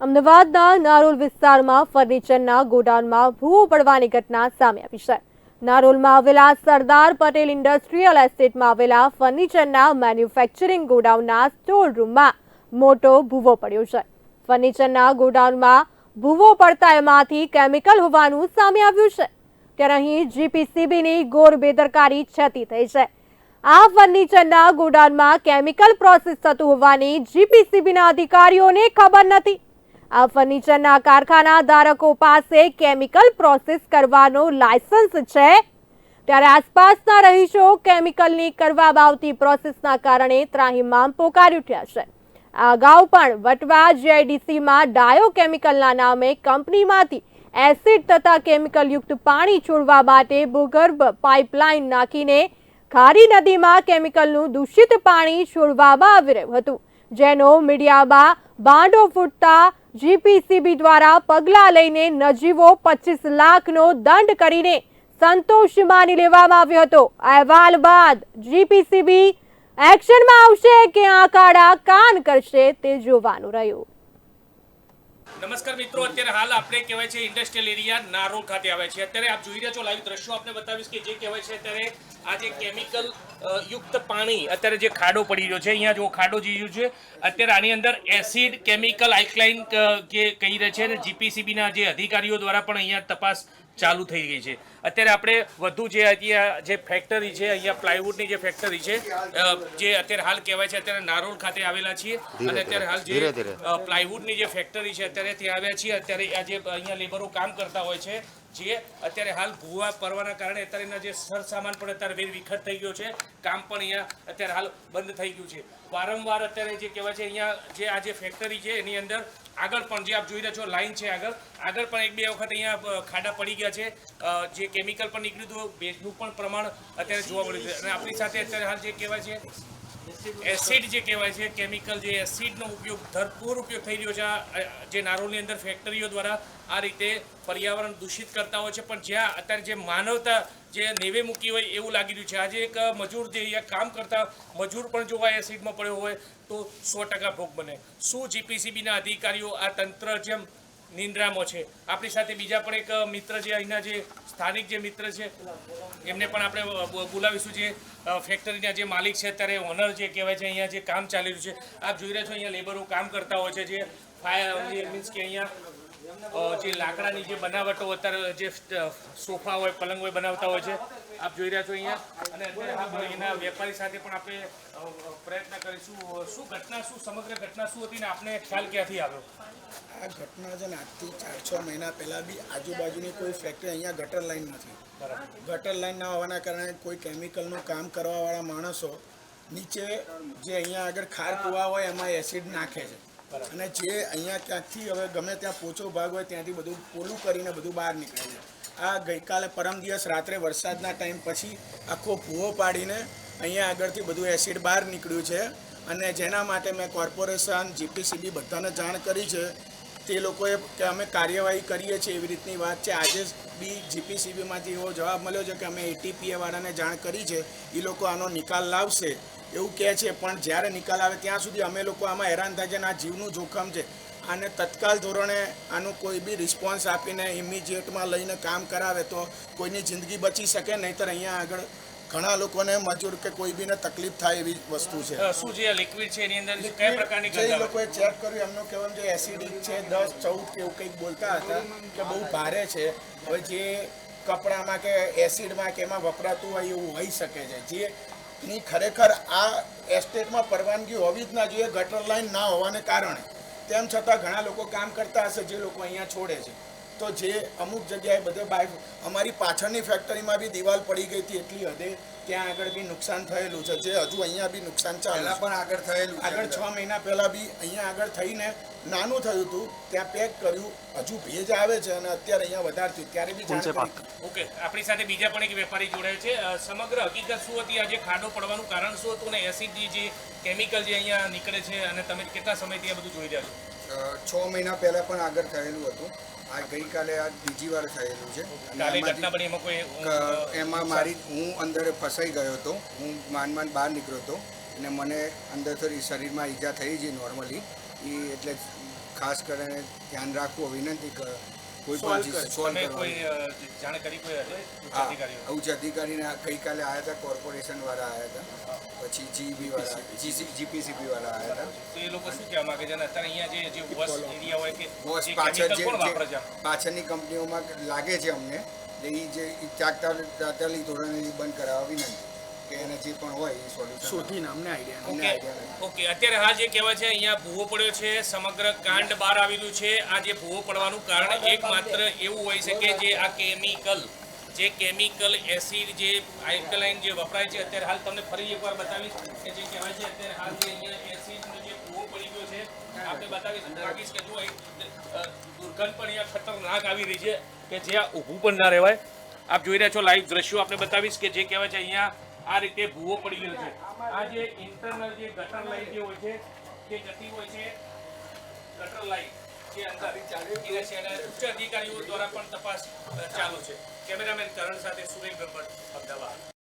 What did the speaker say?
અમદાવાદના નારોલ વિસ્તારમાં ફર્નિચરના ગોડાઉનમાં ભૂવો પડવાની ઘટના સામે આવી છે. નારોલમાં આવેલા સરદાર પટેલ ઇન્ડસ્ટ્રીયલ એસ્ટેટમાં આવેલા ફર્નિચરના મેન્યુફેક્ચરિંગ ગોડાઉનના સ્ટોર રૂમમાં મોટો ભૂવો પડ્યો છે. ફર્નિચરના ગોડાઉનમાં ભૂવો પડતા એમાંથી કેમિકલ હોવાનું સામે આવ્યું છે. ત્યારે અહીં જીપીસીબીની ગોર બેદરકારી છતી થઈ છે. આ ફર્નિચરના ગોડાઉનમાં કેમિકલ પ્રોસેસ થતું હોવાની જીપીસીબીના અધિકારીઓને ખબર નથી. આ ફર્નિચરના કારખાના ધારકો પાસે કેમિકલ પ્રોસેસ કરવાનો લાયસન્સ છે. ત્યારે આસપાસના રહીશો કેમિકલની કરવામાં આવતી પ્રોસેસના કારણે ત્રાહિમામ પોકારી ઉઠ્યા છે. અગાઉ પણ વટવા જીઆઈડીસીમાં ડાયો કેમિકલના નામે કંપનીમાંથી એસિડ તથા કેમિકલયુક્ત પાણી છોડવા માટે ભૂગર્ભ પાઇપલાઇન નાખીને ખારી નદીમાં કેમિકલનું દૂષિત પાણી છોડવામાં આવી રહ્યું હતું. જેનો મીડિયામાં બાંડો ફૂટતા જીપીસીબી દ્વારા પગલાં લઈને નજીવો પચીસ લાખનો દંડ કરીને સંતોષ માની લેવામાં આવ્યો હતો. અહેવાલ બાદ જીપીસીબી એક્શનમાં આવશે કે આ કાળા કાન કરશે તે જોવાનું રહ્યું. નમસ્કાર મિત્રો, અત્યારે હાલ આપણે કહેવાય છે ઇન્ડસ્ટ્રીયલ એરિયા નારોલ ખાતે આવે છે અત્યારે આપ જોઈ રહ્યા છો લાઈવ દ્રશ્યો. આપને બતાવીશ કે જે કહેવાય છે અત્યારે આ જે કેમિકલ યુક્ત પાણી, અત્યારે જે ખાડો પડી રહ્યો છે, અહીંયા જો ખાડો જે રહ્યો છે. અત્યારે આની અંદર એસિડ કેમિકલ આઇકલાઇન કે કહી રહ્યા છે અને જીપીસીબીના જે અધિકારીઓ દ્વારા પણ અહીંયા તપાસ ચાલુ થઈ ગઈ છે. અત્યારે આપણે વધુ જે અહીંયા જે ફેક્ટરી છે અહીંયા પ્લાયવુડની જે ફેક્ટરી છે જે અત્યારે હાલ કહેવાય છે અત્યારે નારોલ ખાતે આવેલા છીએ. અને અત્યારે હાલ જે પ્લાયવુડની જે ફેક્ટરી છે અત્યારે ત્યાં આવ્યા છીએ. અત્યારે આ જે અહીંયા લેબરો કામ કરતા હોય છે. જે અત્યારે હાલ ભૂવા પરવાના કારણે અત્યારે એના જે સરસામાન પણ અત્યારે વેર વિખત થઈ ગયો છે. કામ પણ અહીંયા અત્યારે હાલ બંધ થઈ ગયું છે. વારંવાર અત્યારે જે કહેવાય છે, અહીંયા જે આ જે ફેક્ટરી છે, એની અંદર આગળ પણ જે આપ જોઈ રહ્યા છો લાઈન છે આગળ. આગળ પણ એક બે વખત અહીંયા ખાડા પડી ગયા છે. જે કેમિકલ પણ નીકળ્યું હતું, ભેજનું પણ પ્રમાણ અત્યારે જોવા મળ્યું છે. અને આપણી સાથે અત્યારે હાલ જે કહેવાય છે એસિડ જે કહેવાય છે, કેમિકલ જે એસિડનો ઉપયોગ ભરપૂર ઉપયોગ થઈ રહ્યો છે જે નારોલની અંદર ફેક્ટરીઓ દ્વારા આ રીતે પર્યાવરણ દૂષિત કરતા હોય છે, પણ જ્યાં અત્યારે જે માનવતા જે નેવે મૂકી હોય એવું લાગી રહ્યું છે. આજે એક મજૂર જે અહીંયા કામ કરતા, મજૂર પણ જો આ એસિડમાં પડ્યો હોય તો સો ભોગ બને. શું જીપીસીબીના અધિકારીઓ આ તંત્ર જેમ નિંદ્રામાં છે. આપણી સાથે બીજા પણ એક મિત્ર જે અહીંના જે સ્થાનિક જે મિત્ર છે, એમને પણ આપણે બોલાવીશું જે ફેક્ટરીના જે માલિક છે, અત્યારે ઓનર જે કહેવાય છે, અહીંયા જે કામ ચાલી રહ્યું છે. આપ જોઈ રહ્યા છો, અહીંયા લેબરો કામ કરતા હોય છે, જે ફાયર મીન્સ કે અહીંયા જે લાકડાની જે બનાવટો અત્યારે જે સોફા હોય, પલંગ હોય, બનાવતા હોય છે. આપ જોઈ રહ્યા છો અહીંયા. અને અત્યારે એના વેપારી સાથે પણ આપણે પ્રયત્ન કરીશું. શું ઘટના શું સમગ્ર ઘટના શું હતી ને આપને ખ્યાલ ક્યાંથી આવ્યો? આ ઘટના છે ને આજથી ચાર છ મહિના પહેલાં બી આજુબાજુની કોઈ ફેક્ટરી અહીંયા ગટર લાઈન નથી. ગટર લાઈન ના હોવાના કારણે કોઈ કેમિકલનું કામ કરવાવાળા માણસો નીચે જે અહીંયા આગળ ખાર કૂવા હોય એમાં એસિડ નાખે છે. અને જે અહીંયા ત્યાંથી હવે ગમે ત્યાં પોચો ભાગ હોય ત્યાંથી બધું પોલું કરીને બધું બહાર નીકળે છે. આ ગઈકાલે પરમ દિવસ રાત્રે વરસાદના ટાઈમ પછી આખો ભૂવો પાડીને અહીંયા આગળથી બધું એસિડ બહાર નીકળ્યું છે. અને જેના માટે મેં કોર્પોરેશન જીપીસીબી બધાને જાણ કરી છે. તે લોકોએ કે અમે કાર્યવાહી કરીએ છીએ એવી રીતની વાત છે. આજે બી જીપીસીબીમાંથી એવો જવાબ મળ્યો છે કે અમે એટીપીએ વાળાને જાણ કરી છે. એ લોકો આનો નિકાલ લાવશે એવું કહે છે. પણ જ્યારે નિકાલ આવે ત્યાં સુધી અમે લોકો આમાં હેરાન થાય છે અને આ જીવનું જોખમ છે. આને તત્કાલ ધોરણે આનું કોઈ બી રિસ્પોન્સ આપીને ઇમિજિએટમાં લઈને કામ કરાવે તો કોઈની જિંદગી બચી શકે નહીતર અહીંયા આગળ ઘણા લોકોને મજૂર કે કોઈ બીને તકલીફ થાય એવી વસ્તુ છે. શું જે લિક્વિડ છે એની અંદર કયા પ્રકારની જે લોકોએ ચેક કર્યું એમનું કહેવાનું જે એસિડિક છે દસ ચૌદ કે એવું કંઈક બોલતા હતા કે બહુ ભારે છે. હવે જે કપડામાં કે એસિડમાં કે એમાં વપરાતું હોય એવું હોઈ શકે છે. જે ની ખરેખર આ એસ્ટેટમાં પરવાનગી હોવી જ ના જોઈએ ગટર લાઇન ના હોવાને કારણે. તેમ છતાં ઘણા લોકો કામ કરતા હશે જે લોકો અહીંયા છોડે છે. તો જે અમુક જગ્યાએ બધે બાય અમારી પાછળની ફેક્ટરીમાં બી દિવાલ પડી ગઈ હતી એટલી હદે ત્યાં આગળ બી નુકસાન થયેલું છે. જે હજુ અહીંયા બી નુકસાન ચાલે પણ આગળ થયેલું આગળ છ મહિના પહેલાં બી અહીંયા આગળ થઈને નાનું થયું હતું ત્યાં પેક કર્યું હજુ ભેજ આવે છે અને અત્યારે અહીંયા વધારે થયું ત્યારે બી જાણ ઓકે આપણી સાથે બીજા પણ એક વેપારી જોડાય છે. સમગ્ર હકીકત શું હતી? આજે ખાડો પડવાનું કારણ શું હતું? અને એસિડની જે કેમિકલ જે અહીંયા નીકળે છે અને તમે કેટલા સમયથી આ બધું જોઈ રહ્યા છો? છ મહિના પહેલા પણ આગળ થયેલું હતું. આ ગઈકાલે આ બીજી વાર થયેલું છે. એમાં મારી હું અંદર ફસાઈ ગયો હતો. હું માંડ માંડ બહાર નીકળ્યો હતો. અને મને અંદર થોડી શરીરમાં ઈજા થઈ છે નોર્મલી એ એટલે ખાસ કરીને ધ્યાન રાખવું વિનંતી કર કોઈ પણ કરે. સોલ્વ કોઈ જાણ કરી કોઈ અધિકારીઓ? ઉચ્ચ અધિકારીને ગઈકાલે આવ્યા હતા? કોર્પોરેશન વાળા આવ્યા હતા. પછી જીબી વાળા જીસી જીપીસીબી વાળા આવ્યા હતા. તો એ લોકો શું કહેવા માંગે છે? અત્યારે અહીંયા જે જે વોશ એરિયા હોય કે બોસ પાછળ જે પાછળની કંપનીઓમાં લાગે છે અમને એ જે તાત્કાલિક તાત્કાલિક ધોરણે બંધ કરાવવા વિનંતી. કે એને જે પણ હોય એ સોલ્યુશન શોધીને અમને આઈડિયા ઓકે ઓકે અત્યારે હા જે કહેવાય છે અહીંયા ભૂવો પડ્યો છે સમગ્ર કાંડ બહાર આવેલું છે. આ જે ભૂવો પડવાનું કારણ એકમાત્ર એવું હોય છે કે જે આ કેમિકલ જે કેમિકલ એસિડ જે આલ્કલાઇન જે વપરાય છે અત્યારે હાલ તમને ફરી એકવાર બતાવીશ કે જે કહેવાય છે અત્યારે હાલ જે અહીંયા એસિડનો જે ભૂવો પડી ગયો છે આપણે બતાવીશ. માગીશ કે જો દુર્ગંધ પણ અહીંયા ખતરનાક આવી રહી છે કે જે આ ઊભું પણ ના રહેવાય. આપ જોઈ રહ્યા છો લાઈવ દ્રશ્યો. આપણે બતાવીશ કે જે કહેવાય છે અહીંયા આ રીતે ભૂવો પડી ગયો છે. આ જે ઇન્ટરનલ જે ગટર લાઈન જે હોય છે, જે જતી હોય છે ગટર લાઈન જે અંદર એને છે એને ઉચ્ચ અધિકારીઓ દ્વારા પણ તપાસ ચાલુ છે. કેમેરામેન કરણ સાથે સુરેન્દ્ર ભટ્ટ અમદાવાદ.